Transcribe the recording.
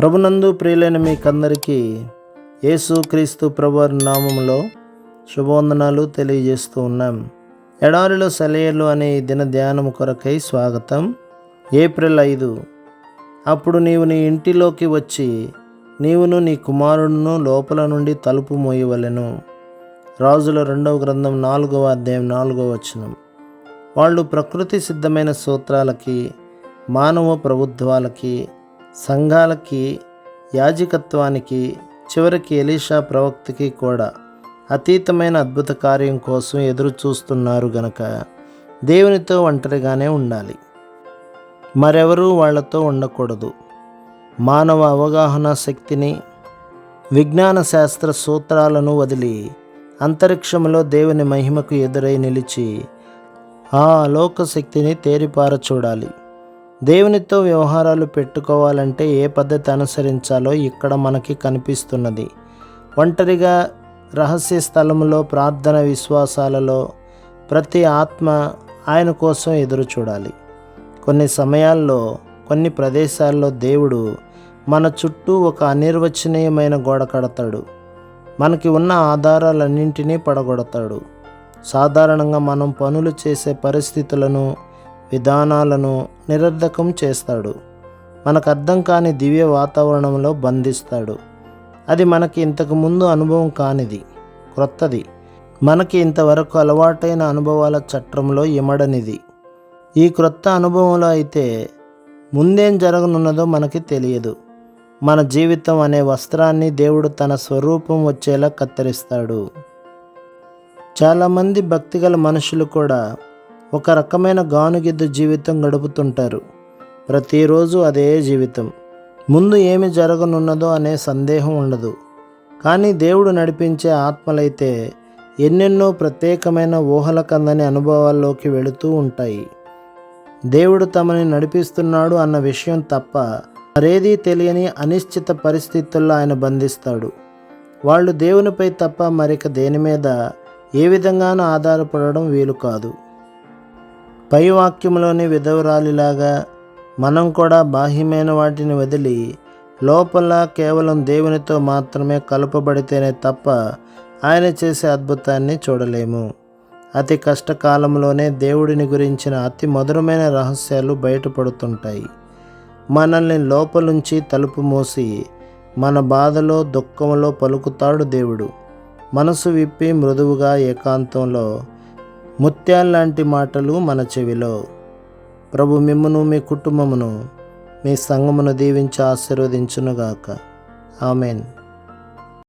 ప్రభునందు ప్రియులైన మీకందరికీ యేసు క్రీస్తు ప్రభువారి నామంలో శుభవందనాలు తెలియజేస్తూ ఉన్నాం. ఎడారిలో సెలయర్లు అనే దిన ధ్యానం కొరకై స్వాగతం. ఏప్రిల్ ఐదు. అప్పుడు నీవు నీ ఇంటిలోకి వచ్చి నీవును నీ కుమారుడును లోపల నుండి తలుపు మోయవలెను. రాజుల రెండవ గ్రంథం నాలుగవ అధ్యాయం నాలుగవ వచనం. వాళ్ళు ప్రకృతి సిద్ధమైన సూత్రాలకి మానవ ప్రభుత్వాలకి సంఘాలకి యాజకత్వానికి చివరికి ఎలీషా ప్రవక్తకి కూడా అతీతమైన అద్భుత కార్యం కోసం ఎదురు చూస్తున్నారు గనక దేవునితో ఒంటరిగానే ఉండాలి. మరెవరూ వాళ్ళతో ఉండకూడదు. మానవ అవగాహన శక్తిని విజ్ఞాన శాస్త్ర సూత్రాలను వదిలి అంతరిక్షంలో దేవుని మహిమకు ఎదురై నిలిచి ఆ అలోక శక్తిని తేరిపార చూడాలి. దేవునితో వ్యవహారాలు పెట్టుకోవాలంటే ఏ పద్ధతి అనుసరించాలో ఇక్కడ మనకి కనిపిస్తున్నది. ఒంటరిగా రహస్య స్థలంలో ప్రార్థన విశ్వాసాలలో ప్రతి ఆత్మ ఆయన కోసం ఎదురు చూడాలి. కొన్ని సమయాల్లో కొన్ని ప్రదేశాల్లో దేవుడు మన చుట్టూ ఒక అనిర్వచనీయమైన గోడ కడతాడు. మనకి ఉన్న ఆధారాలన్నింటినీ పడగొడతాడు. సాధారణంగా మనం పనులు చేసే పరిస్థితులను విధానాలను నిరర్ధకం చేస్తాడు. మనకు అర్థం కాని దివ్య వాతావరణంలో బంధిస్తాడు. అది మనకి ఇంతకు ముందు అనుభవం కానిది క్రొత్తది. మనకి ఇంతవరకు అలవాటైన అనుభవాల చట్రంలో ఇమడనిది. ఈ క్రొత్త అనుభవంలో అయితే ముందేం జరగనున్నదో మనకి తెలియదు. మన జీవితం అనే వస్త్రాన్ని దేవుడు తన స్వరూపం వచ్చేలా కత్తిరిస్తాడు. చాలామంది భక్తిగల మనుషులు కూడా ఒక రకమైన గానుగిద్దు జీవితం గడుపుతుంటారు. ప్రతిరోజు అదే జీవితం. ముందు ఏమి జరగనున్నదో అనే సందేహం ఉండదు. కానీ దేవుడు నడిపించే ఆత్మలైతే ఎన్నెన్నో ప్రత్యేకమైన ఊహల కందని అనుభవాల్లోకి వెళుతూ ఉంటాయి. దేవుడు తమని నడిపిస్తున్నాడు అన్న విషయం తప్ప మరేదీ తెలియని అనిశ్చిత పరిస్థితుల్లో ఆయన బంధిస్తాడు. వాళ్ళు దేవునిపై తప్ప మరిక దేని మీద ఏ విధంగానూ ఆధారపడడం వీలు కాదు. పై వాక్యంలోని విధవరాలిలాగా మనం కూడా బాహ్యమైన వాటిని వదిలి లోపల కేవలం దేవునితో మాత్రమే కలుపబడితేనే తప్ప ఆయన చేసే అద్భుతాన్ని చూడలేము. అతి కష్టకాలంలోనే దేవుడిని గురించిన అతి మధురమైన రహస్యాలు బయటపడుతుంటాయి. మనల్ని లోపలుంచి తలుపు మూసి మన బాధలో దుఃఖంలో పలుకుతాడు దేవుడు. మనసు విప్పి మృదువుగా ఏకాంతంలో ముత్యాల్లాంటి మాటలు మన చెవిలో. ప్రభు మిమ్మను మీ కుటుంబమును మీ సంగమును దీవించి ఆశీర్వదించునుగాక. ఆమెన్.